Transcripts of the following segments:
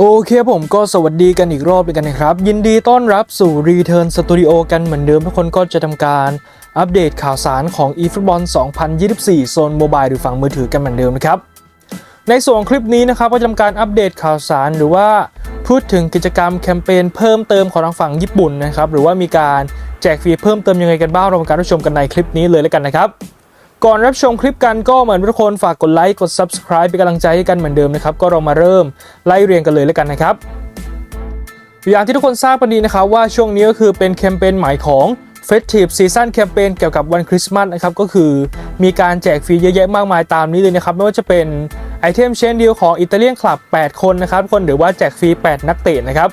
โอเคผมก็สวัสดีกันอีกรอบเลยกันนะครับ ยินดีต้อนรับสู่ Return Studio กันเหมือนเดิมทุกคนก็จะทำการอัปเดตข่าวสารของ eFootball 2024 โซนโมบายหรือฝั่งมือถือกันเหมือนเดิมนะครับ ในส่วนคลิปนี้นะครับก็จะทำการอัปเดตข่าวสารหรือว่าพูดถึงกิจกรรมแคมเปญเพิ่มเติมของทางฝั่งญี่ปุ่นนะครับหรือว่ามีการแจกฟรีเพิ่มเติมยังไงกันบ้างเรามาการรับชมกันในคลิปนี้เลยแล้วกันนะครับ ก่อนรับชมคลิปกันก็เหมือนทุกคนฝากกดไลค์กด subscribe เป็นกำลังใจให้กันเหมือนเดิมนะครับ ก็เรามาเริ่มไล่เรียงกันเลยแล้วกันนะครับ อย่างที่ทุกคนทราบกันดีนะครับว่าช่วงนี้ก็คือเป็นแคมเปญใหม่ของ Festive Season Campaign เกี่ยวกับวันคริสต์มาสนะครับ ก็คือมีการแจกฟรีเยอะแยะมากมายตามนี้เลยนะครับ ไม่ว่าจะเป็นไอเทมเชนเดียวของอิตาเลียนคลับ 8 คนนะครับทุกคนหรือว่าแจกฟรี 8 นักเตะนะครับ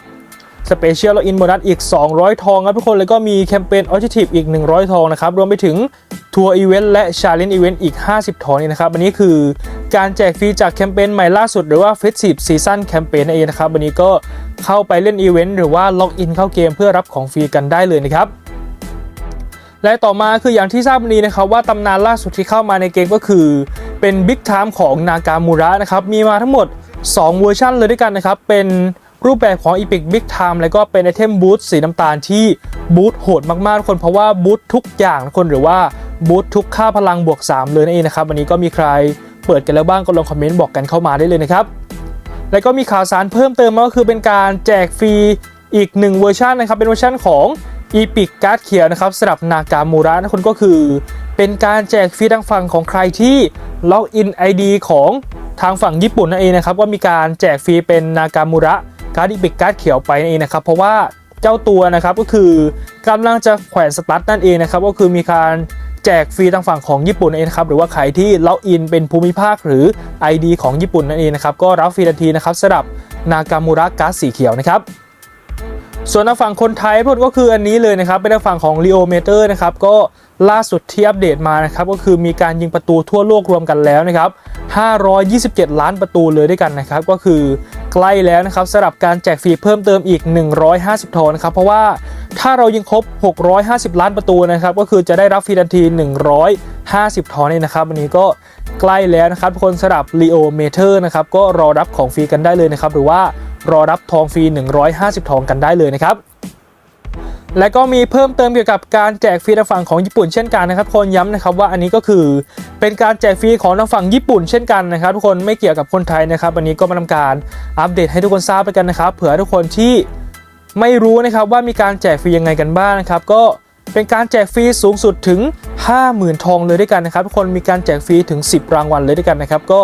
สเปเชียลละอินโบนัสอีก 200 ทองครับทุกคน แล้วก็มีแคมเปญออ j e c t i v e อีก 100 ทองนะครับ รวมไปถึงทัวร์อีเวนต์และชาเลนจ์อีเวนต์อีก 50 ทองนี่นะครับอันนี้คือการแจกฟรีจากแคมเปญใหม่ล่าสุดหรือว่า Festive Season Campaign นั่นเองนะครับ วันนี้ก็เข้าไปเล่นอีเวนต์หรือว่าล็อกอินเข้าเกมเพื่อรับของฟรีกันได้เลยนะครับและต่อมาคืออย่างที่ทราบดีนะครับว่าตำนานล่าสุดที่เข้ามาในเกมก็คือ เป็นบิ๊กไทม์ของนากามูระนะครับมีมาทั้งหมด 2 เวอร์ชันเลยด้วยกันนะครับเป็น รูปแบบของ Epic Big Time แล้วก็เป็นไอเทมบูทสีน้ำตาลที่บูทโหดมากๆทุกคนเพราะว่าบูททุกอย่างคนหรือว่าบูททุกค่าพลังบวก 3 เลยนั่นเองนะครับวันนี้ก็มีใครเปิดกันแล้วบ้างก็ลองคอมเมนต์บอกกันเข้ามาได้เลยนะครับแล้วก็มีข่าวสารเพิ่มเติมมาก็คือเป็นการแจกฟรีอีก 1 เวอร์ชันนะครับเป็นเวอร์ชันของ Epic Card เขียวนะครับสำหรับนากามูระนะคุณก็คือ เป็นการแจกฟรีทางฝั่งของใครที่ล็อกอิน ID ของทางฝั่งญี่ปุ่นนั่นเองนะครับว่ามีการแจกฟรีเป็นนากามูระ การ์ด Epic Card เขียวไปนั่นเองนะครับ เพราะว่าเจ้าตัวนะครับก็คือกำลังจะแขวนสตั๊ดนั่นเองนะครับก็คือมีการแจกฟรีทางฝั่งของญี่ปุ่นนั่นเองนะครับหรือว่าใครที่ล็อกอินเป็นภูมิภาคหรือ ID ของญี่ปุ่นนั่นเองนะครับก็รับฟรีทันทีนะครับสำหรับนากามูระการ์ดสีเขียวนะครับ ส่วนทางฝั่งคนไทยพวกก็คืออันนี้เลยนะครับ เป็นทางฝั่งของ Leo Meter นะครับ ก็ล่าสุดที่อัปเดตมานะครับ ก็คือมีการยิงประตูทั่วโลกรวมกันแล้วนะครับ 527 ล้านประตูเลยด้วยกันนะครับ ก็คือใกล้แล้วนะครับสำหรับการแจกฟรีเพิ่มเติมอีก 150ทอนะครับ เพราะว่าถ้าเรายิงครบ 650 ล้านประตูนะครับ ก็คือจะได้รับฟรีทันที 150ทอนี่นะครับวันนี้ก็ใกล้แล้วนะครับคนสำหรับ Leo Meter นะครับ ก็รอรับของฟรีกันได้เลยนะครับ หรือว่า รอรับทองฟรี 150 ทองกันได้เลยนะครับและก็มีเพิ่มเติมเกี่ยวกับการแจกฟรีทางฝั่งของญี่ปุ่นเช่นกันนะครับคนย้ำนะครับว่าอันนี้ก็คือเป็นการแจกฟรีของทางฝั่งญี่ปุ่นเช่นกันนะครับ ทุกคนไม่เกี่ยวกับคนไทยนะครับวันนี้ก็มาทำการอัปเดตให้ทุกคนทราบไปกันนะครับ เผื่อทุกคนที่ไม่รู้นะครับว่ามีการแจกฟรียังไงกันบ้างนะครับ ก็เป็นการแจกฟรีสูงสุดถึง 50,000 ทองเลยด้วยกันนะครับ ทุกคนมีการแจกฟรีถึง 10 รางวัลเลยด้วยกันนะครับ ก็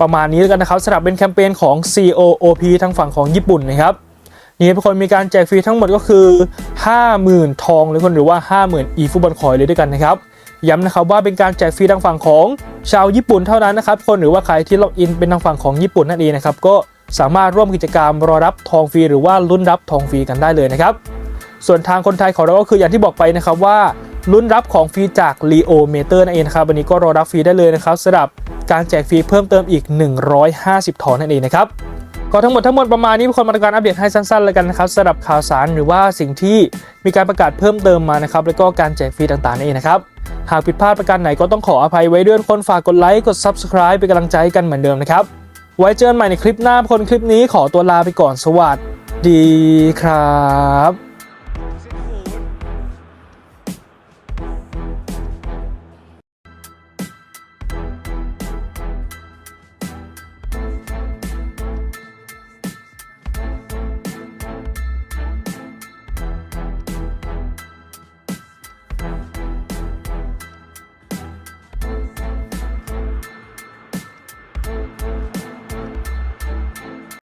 ประมาณนี้แล้วกันนะครับสำหรับเป็นแคมเปญของ COOP ทางฝั่งของญี่ปุ่นนะครับนี่ทุกคนมีการแจกฟรีทั้งหมดก็คือ 50,000 ทองเลยคนหรือว่า 50,000 e ฟุตบอลคอยเลยด้วยกันนะครับย้ำนะครับว่าเป็นการแจกฟรีทางฝั่งของชาวญี่ปุ่นเท่านั้นนะครับคนหรือว่าใครที่ล็อกอินเป็นทางฝั่งของญี่ปุ่นนั่นเองนะครับก็สามารถร่วมกิจกรรมรอรับทองฟรีหรือว่าลุ้นรับทองฟรีกันได้เลยนะครับส่วนทางคนไทยของเราก็คืออย่างที่บอกไปนะครับว่าลุ้นรับของฟรีจาก Leo Meter นั่นเองนะครับวันนี้ก็รอรับฟรีได้เลยนะครับสำหรับ การแจกฟรีเพิ่มเติมอีก 150ทองนั่นเองนะครับก็ทั้งหมดทั้งหมดประมาณนี้เป็นคนมาตรการอัปเดตให้สั้นๆเลยกันนะครับสำหรับข่าวสารหรือว่าสิ่งที่มีการประกาศเพิ่มเติมมานะครับแล้วก็การแจกฟรีต่างๆนั่นเองนะครับหากผิดพลาดประการไหนก็ต้องขออภัยไว้ด้วยคนฝากกดไลค์กด Subscribe เป็นกำลังใจให้กันเหมือนเดิมนะครับไว้เจอกันใหม่ในคลิปหน้าคนคลิปนี้ขอตัวลาไปก่อนสวัสดีครับ